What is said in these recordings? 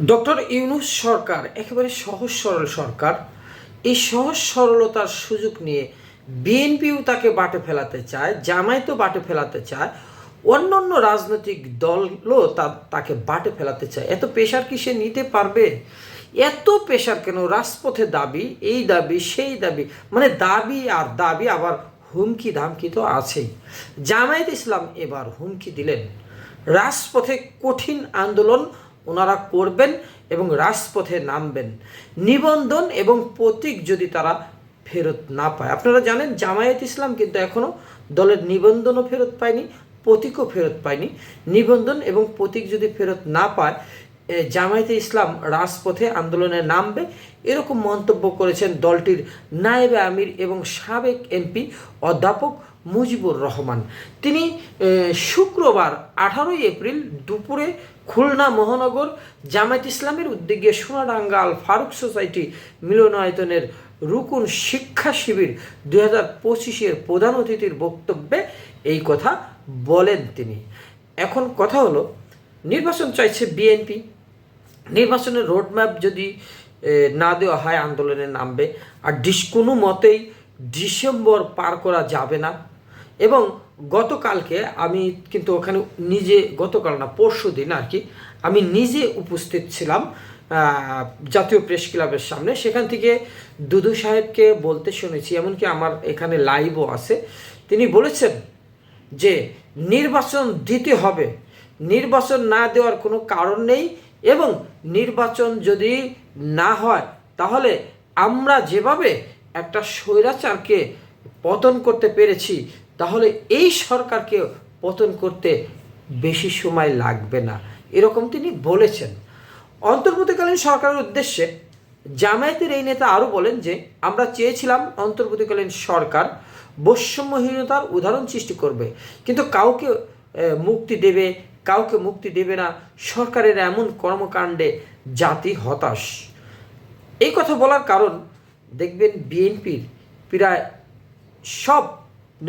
Doctor Yunus সরকার, একেবারে সহজ সরল সরকার, এই সহজ সরলতার সুযোগ নিয়ে বিএনপিও তাকে বাটে ফেলাতে চায়, জামায়াতও বাটে ফেলাতে চায় অন্য অন্য রাজনৈতিক দলও তা, তাকে বাটে ফেলাতে চায়। এত পেশার কি সে নিতে পারবে? এত পেশার কেন? রাজপথে দাবি, এই দাবি, সেই দাবি মানে দাবি আর দাবি আবার হুমকি ধামকি তো আছেই। জামায়াত ইসলাম এবার হুমকি দিলেন। রাজপথে কঠিন আন্দোলন ওনারা করবেন এবং রাজপথে নামবেন। নিবন্ধন এবং প্রতীক যদি তারা ফেরত না পায়। আপনারা জানেন, জামায়াত ইসলাম কিন্তু এখনও দলের নিবন্ধনও ফেরত পায়নি, প্রতীকও ফেরত পায়নি। নিবন্ধন এবং প্রতীক যদি ফেরত না পায় জামায়াতে ইসলাম রাজপথে আন্দোলনে নামবে। এরকম মন্তব্য করেছেন দলটির নায়েবে আমির এবং সাবেক এমপি অধ্যাপক মুজিবুর রহমান। তিনি শুক্রবার আঠারোই এপ্রিল দুপুরে খুলনা মহানগর জামায়াত ইসলামের উদ্যোগে সোনাডাঙ্গা আল ফারুক সোসাইটি মিলনায়তনের রুকুন শিক্ষা শিবির দুই হাজার পঁচিশের প্রধান অতিথির বক্তব্যে এই কথা বলেন তিনি। এখন কথা হলো, নির্বাচন চাইছে বিএনপি। নির্বাচনের রোডম্যাপ যদি না দেওয়া হয়, আন্দোলনে নামবে। আর ডিস কোনো মতেই ডিসেম্বর পার করা যাবে না। এবং গতকালকে আমি কিন্তু ওখানে নিজে, গতকাল না, পরশু দিন আর কি, আমি নিজে উপস্থিত ছিলাম জাতীয় প্রেস ক্লাবের সামনে। সেখান থেকে দুদু সাহেবকে বলতে শুনেছি, এমনকি আমার এখানে লাইভও আছে। তিনি বলেছেন যে, নির্বাচন দিতে হবে। নির্বাচন না দেওয়ার কোনো কারণ নেই এবং নির্বাচন যদি না হয়, তাহলে আমরা যেভাবে একটা স্বৈরাচারকে পতন করতে পেরেছি তাহলে এই সরকারকে পতন করতে বেশি সময় লাগবে না। এরকম তিনি বলেছেন। অন্তর্বর্তীকালীন সরকারের উদ্দেশ্যে জামায়াতের এই নেতা আরও বলেন যে, আমরা চেয়েছিলাম অন্তর্বর্তীকালীন সরকার বৈষম্যহীনতার উদাহরণ সৃষ্টি করবে, কিন্তু কাউকে মুক্তি দেবে, কাউকে মুক্তি দেবে না। সরকারের এমন কর্মকাণ্ডে জাতি হতাশ। এই কথা বলার কারণ দেখবেন বিএনপির প্রায় সব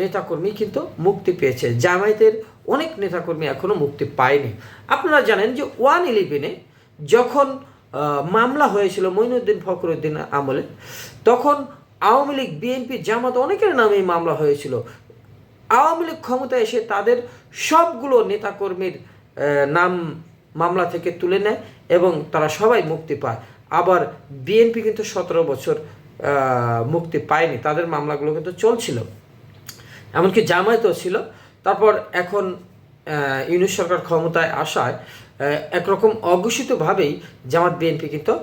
নেতাকর্মী কিন্তু মুক্তি পেয়েছে। জামায়াতের অনেক নেতাকর্মী এখনও মুক্তি পায়নি। আপনারা জানেন যে ওয়ান ইলেভেনে যখন মামলা হয়েছিল মঈনুদ্দিন ফখরুদ্দিন আমলে, তখন আওয়ামী লীগ, বিএনপি, জামাত অনেকের নামেই মামলা হয়েছিল। আওয়ামী লীগ ক্ষমতায় এসে তাদের সবগুলো নেতাকর্মীর নাম মামলা থেকে তুলে নেয় এবং তারা সবাই মুক্তি পায়। আবার বিএনপি কিন্তু সতেরো বছর মুক্তি পায়নি। তাদের মামলাগুলো কিন্তু চলছিল। এমনকি জামায়াতও ছিল। তারপর এখন আহ, ইউনুস সরকার ক্ষমতায় আসায় একরকম অঘোষিতভাবেই জামাত বিএনপি কিন্তু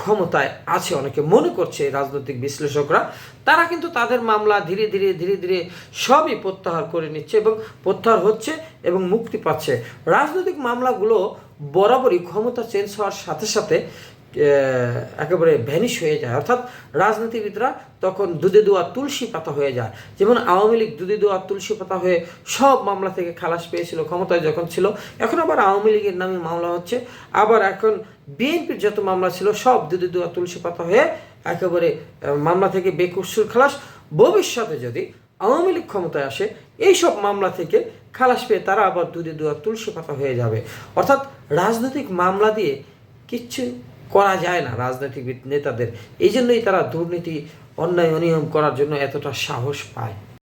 ক্ষমতায় আছে। অনেকে মনে করছে রাজনৈতিক বিশ্লেষকরা। তারা কিন্তু তাদের মামলা ধীরে ধীরে ধীরে ধীরে সবই প্রত্যাহার করে নিচ্ছে এবং প্রত্যাহার হচ্ছে এবং মুক্তি পাচ্ছে। রাজনৈতিক মামলাগুলো বরাবরই ক্ষমতা চেঞ্জ হওয়ার সাথে সাথে একেবারে ভ্যানিশ হয়ে যায়। অর্থাৎ রাজনীতিবিদরা তখন দুধে দোয়া তুলসী পাতা হয়ে যায়। যেমন আওয়ামী লীগ দুধে দোয়া তুলসী পাতা হয়ে সব মামলা থেকে খালাস পেয়েছিল, ক্ষমতায় যখন ছিল, এখন আবার আওয়ামী লীগের নামে মামলা হচ্ছে। আবার এখন বিএনপির যত মামলা ছিল, সব দুধে দোয়া তুলসী পাতা হয়ে একেবারে মামলা থেকে বেকসুর খালাস। ভবিষ্যতে যদি আওয়ামী লীগ ক্ষমতায় আসে এই সব মামলা থেকে খালাস পেয়ে তারা আবার দুধে দোয়া তুলসী পাতা হয়ে যাবে। অর্থাৎ রাজনৈতিক মামলা দিয়ে কিচ্ছু করা যায় না রাজনৈতিক নেতাদের। এই জন্যই তারা দুর্নীতি, অন্যায়, অনিয়ম করার জন্য এতটা সাহস পায়।